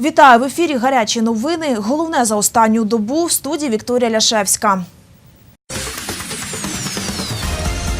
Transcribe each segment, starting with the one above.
Вітаю в ефірі. Гарячі новини. Головне за останню добу в студії Вікторія Ляшевська.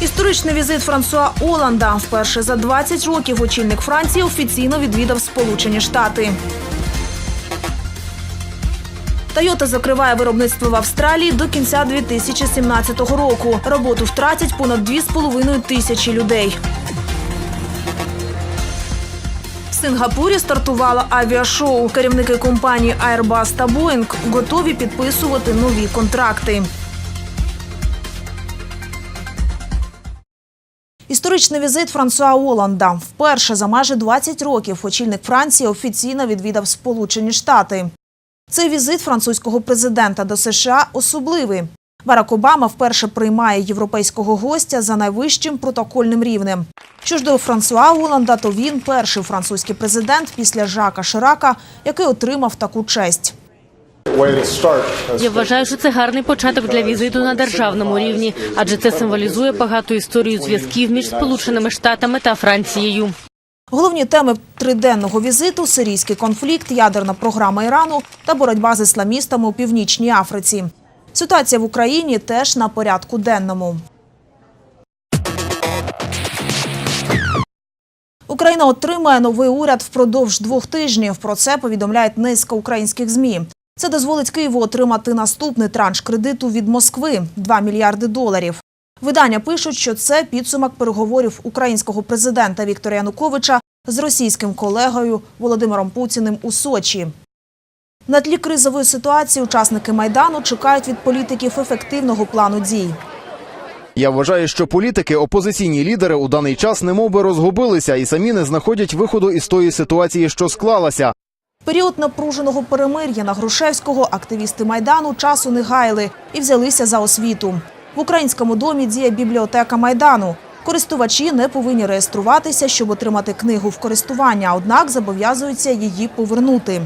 Історичний візит Франсуа Оланда. Вперше за 20 років очільник Франції офіційно відвідав Сполучені Штати. Тойота закриває виробництво в Австралії до кінця 2017 року. Роботу втратять понад 2,5 тисячі людей. Сингапурі стартувало авіашоу. Керівники компаній Airbus та Boeing готові підписувати нові контракти. Історичний візит Франсуа Оланда. Вперше за майже 20 років очільник Франції офіційно відвідав Сполучені Штати. Цей візит французького президента до США особливий. Барак Обама вперше приймає європейського гостя за найвищим протокольним рівнем. Що ж до Франсуа Оланда, то він перший французький президент після Жака Ширака, який отримав таку честь. Я вважаю, що це гарний початок для візиту на державному рівні, адже це символізує багату історію зв'язків між Сполученими Штатами та Францією. Головні теми триденного візиту сирійський конфлікт, ядерна програма Ірану та боротьба з ісламістами у північній Африці. Ситуація в Україні теж на порядку денному. Україна отримає новий уряд впродовж двох тижнів. Про це повідомляють низка українських змі. Це дозволить Києву отримати наступний транш кредиту від Москви 2 мільярди доларів. Видання пишуть, що це підсумок переговорів українського президента Віктора Януковича з російським колегою Володимиром Путіним у Сочі. На тлі кризової ситуації учасники майдану чекають від політиків ефективного плану дій. Я вважаю, що політики, опозиційні лідери у даний час немовби розгубилися і самі не знаходять виходу із тої ситуації, що склалася. Період напруженого перемир'я на Грушевського активісти майдану часу не гаяли і взялися за освіту. В українському домі діє бібліотека майдану. Користувачі не повинні реєструватися, щоб отримати книгу в користування, однак зобов'язуються її повернути.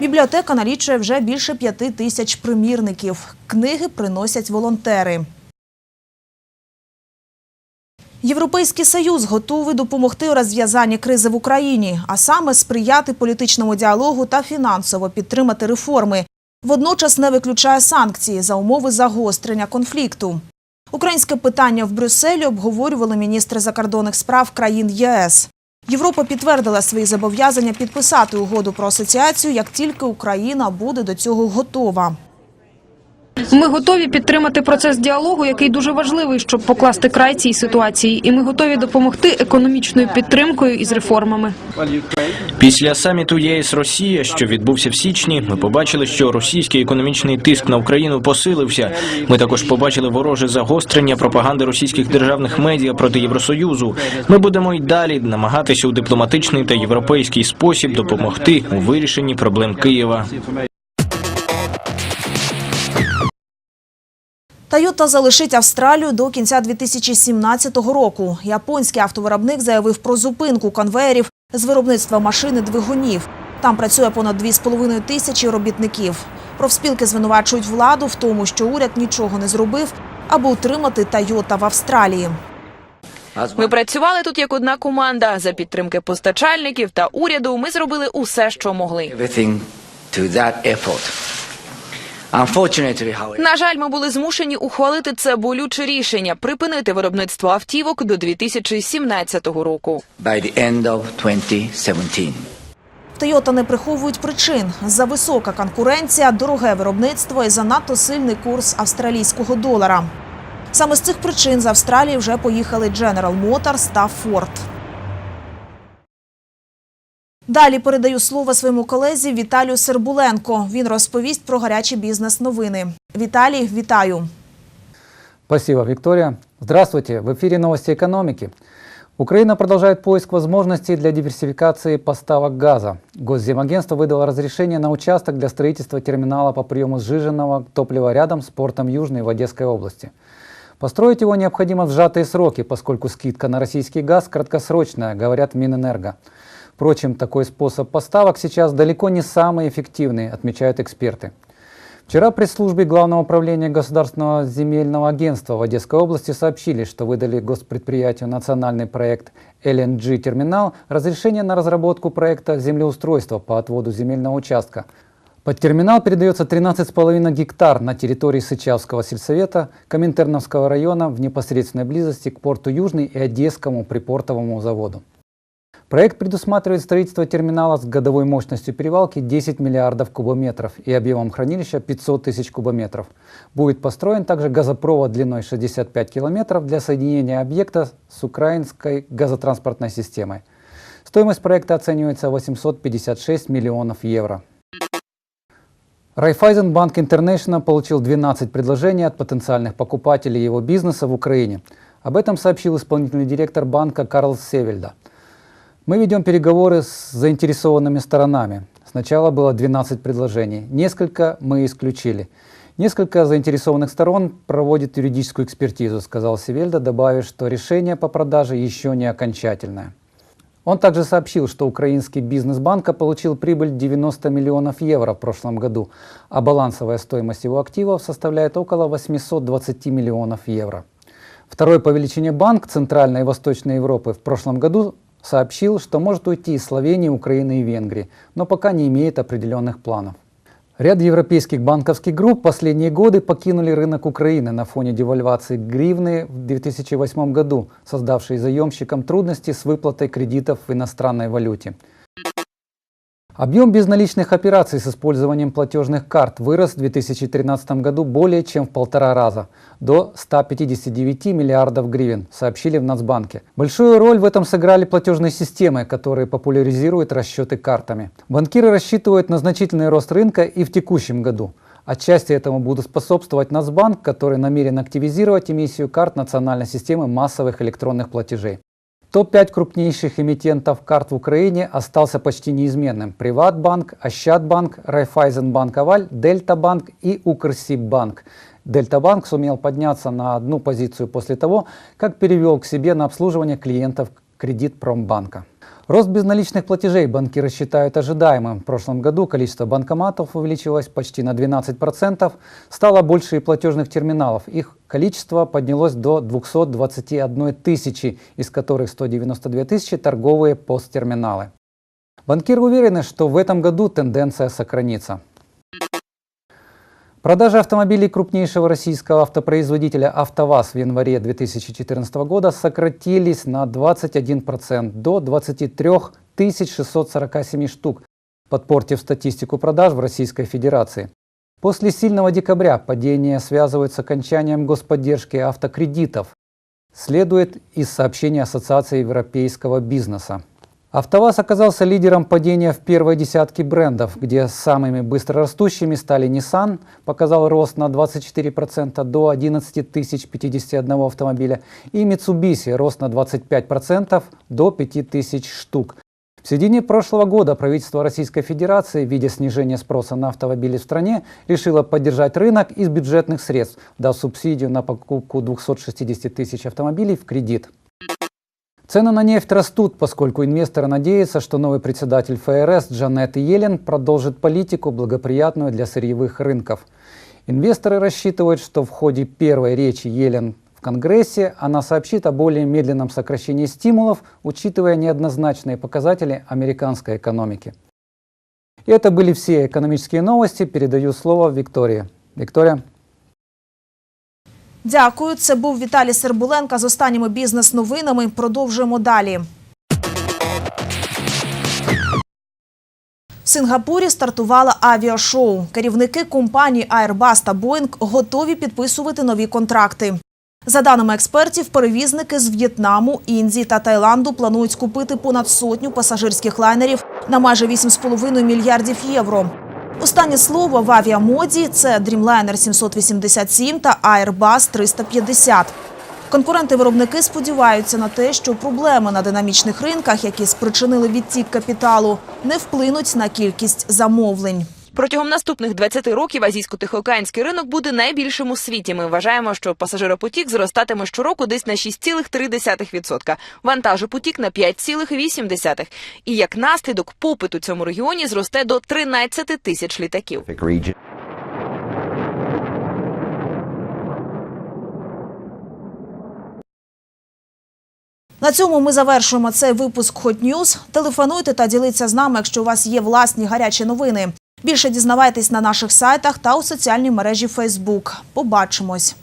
Бібліотека налічує вже більше п'яти тисяч примірників. Книги приносять волонтери. Європейський союз готовий допомогти у розв'язанні кризи в Україні, а саме сприяти політичному діалогу та фінансово підтримати реформи. Водночас не виключає санкції за умови загострення конфлікту. Українське питання в Брюсселі обговорювали міністри закордонних справ країн ЄС. Європа підтвердила свої зобов'язання підписати угоду про асоціацію, як тільки Україна буде до цього готова. Ми готові підтримати процес діалогу, який дуже важливий, щоб покласти край цій ситуації, і ми готові допомогти економічною підтримкою і з реформами. Після саміту ЄС Росія, що відбувся в січні, ми побачили, що російський економічний тиск на Україну посилився. Ми також побачили вороже загострення пропаганди російських державних медіа проти Євросоюзу. Ми будемо й далі намагатися у дипломатичний та європейський спосіб допомогти у вирішенні проблем Києва. Тойота залишить Австралію до кінця 2017 року. Японський автовиробник заявив про зупинку конвеєрів з виробництва машини двигунів. Там працює понад 2,5 тисячі робітників. Профспілки звинувачують владу в тому, що уряд нічого не зробив, аби утримати Тойота в Австралії. Ми працювали тут як одна команда. За підтримки постачальників та уряду ми зробили усе, що могли. На жаль, ми були змушені ухвалити це болюче рішення припинити виробництво автівок до 2017 року. by the end of 2017. Тойота не приховують причин: за висока конкуренція, дороге виробництво і занадто сильний курс австралійського долара. Саме з цих причин з Австралії вже поїхали General Motors та Ford. Далі передаю слово своєму колезі Віталію Сербуленко. Він розповість про гарячі бізнес-новини. Віталій, вітаю. Спасибо, Виктория. Здравствуйте. В эфире новости экономики. Украина продолжает поиск возможностей для диверсификации поставок газа. Госземагентство выдало разрешение на участок для строительства терминала по приему сжиженного топлива рядом с портом Южный в Одесской области. Построить его необходимо в сжатые сроки, поскольку скидка на российский газ краткосрочная, говорят в Минэнерго. Впрочем, такой способ поставок сейчас далеко не самый эффективный, отмечают эксперты. Вчера пресс-службе Главного управления Государственного земельного агентства в Одесской области сообщили, что выдали госпредприятию национальный проект LNG терминал разрешение на разработку проекта землеустройства по отводу земельного участка. Под терминал передается 13,5 гектар на территории Сычавского сельсовета Коминтерновского района в непосредственной близости к порту Южный и Одесскому припортовому заводу. Проект предусматривает строительство терминала с годовой мощностью перевалки 10 миллиардов кубометров и объемом хранилища 500 тысяч кубометров. Будет построен также газопровод длиной 65 километров для соединения объекта с украинской газотранспортной системой. Стоимость проекта оценивается в 856 миллионов евро. Райфайзенбанк Интернешнл получил 12 предложений от потенциальных покупателей его бизнеса в Украине. Об этом сообщил исполнительный директор банка Карл Севельда. Мы ведем переговоры с заинтересованными сторонами. Сначала было 12 предложений. Несколько мы исключили. Несколько заинтересованных сторон проводит юридическую экспертизу, сказал Севельда, добавив, что решение по продаже еще не окончательное. Он также сообщил, что украинский бизнес банка получил прибыль 90 миллионов евро в прошлом году, а балансовая стоимость его активов составляет около 820 миллионов евро. Второй по величине банк Центральной и Восточной Европы в прошлом году сообщил, что может уйти из Словении, Украины и Венгрии, но пока не имеет определенных планов. Ряд европейских банковских групп последние годы покинули рынок Украины на фоне девальвации гривны в 2008 году, создавшей заемщикам трудности с выплатой кредитов в иностранной валюте. Объем безналичных операций с использованием платежных карт вырос в 2013 году более чем в полтора раза, до 159 миллиардов гривен, сообщили в Нацбанке. Большую роль в этом сыграли платежные системы, которые популяризируют расчеты картами. Банкиры рассчитывают на значительный рост рынка и в текущем году. Отчасти этому будут способствовать Нацбанк, который намерен активизировать эмиссию карт национальной системы массовых электронных платежей. Топ-5 крупнейших эмитентов карт в Украине остался почти неизменным. Приватбанк, Ощадбанк, Райфайзенбанк Аваль, Дельтабанк и Укрсиббанк. Дельтабанк сумел подняться на одну позицию после того, как перевел к себе на обслуживание клиентов кредит Промбанка. Рост безналичных платежей банкиры считают ожидаемым. В прошлом году количество банкоматов увеличилось почти на 12%, стало больше и платежных терминалов. Их количество поднялось до 221 тысячи, из которых 192 тысячи торговые посттерминалы. Банкиры уверены, что в этом году тенденция сохранится. Продажи автомобилей крупнейшего российского автопроизводителя «АвтоВАЗ» в январе 2014 года сократились на 21% до 23 647 штук, подпортив статистику продаж в Российской Федерации. После сильного декабря падение связывают с окончанием господдержки автокредитов, следует из сообщения Ассоциации европейского бизнеса. АвтоВАЗ оказался лидером падения в первой десятке брендов, где самыми быстрорастущими стали Nissan, показал рост на 24% до 11 тысяч 51 автомобиля, и Mitsubishi рост на 25% до 5 тысяч штук. В середине прошлого года правительство Российской Федерации, видя снижение спроса на автомобили в стране, решило поддержать рынок из бюджетных средств, дав субсидию на покупку 260 тысяч автомобилей в кредит. Цены на нефть растут, поскольку инвесторы надеются, что новый председатель ФРС Джанет Йеллен продолжит политику, благоприятную для сырьевых рынков. Инвесторы рассчитывают, что в ходе первой речи Йеллен в Конгрессе она сообщит о более медленном сокращении стимулов, учитывая неоднозначные показатели американской экономики. И это были все экономические новости. Передаю слово Виктории. Виктория. Дякую. Це був Віталій Сербуленка з останніми бізнес-новинами. Продовжуємо далі. В Сингапурі стартувало авіашоу. Керівники компаній Airbus та Boeing готові підписувати нові контракти. За даними експертів, перевізники з В'єтнаму, Індії та Таїланду планують скупити понад сотню пасажирських лайнерів на майже 8,5 мільярдів євро. Останнє слово в авіамоді це Dreamliner 787 та Airbus 350. Конкуренти-виробники сподіваються на те, що проблеми на динамічних ринках, які спричинили відтік капіталу, не вплинуть на кількість замовлень. Протягом наступних 20 років азійсько-тихоокеанський ринок буде найбільшим у світі. Ми вважаємо, що пасажиропотік зростатиме щороку десь на 6,3%, вантажопотік на 5,8%. І як наслідок попит у цьому регіоні зросте до 13 тисяч літаків. На цьому ми завершуємо цей випуск Hot News. Телефонуйте та діліться з нами, якщо у вас є власні гарячі новини. Більше дізнавайтесь на наших сайтах та у соціальній мережі Facebook. Побачимось.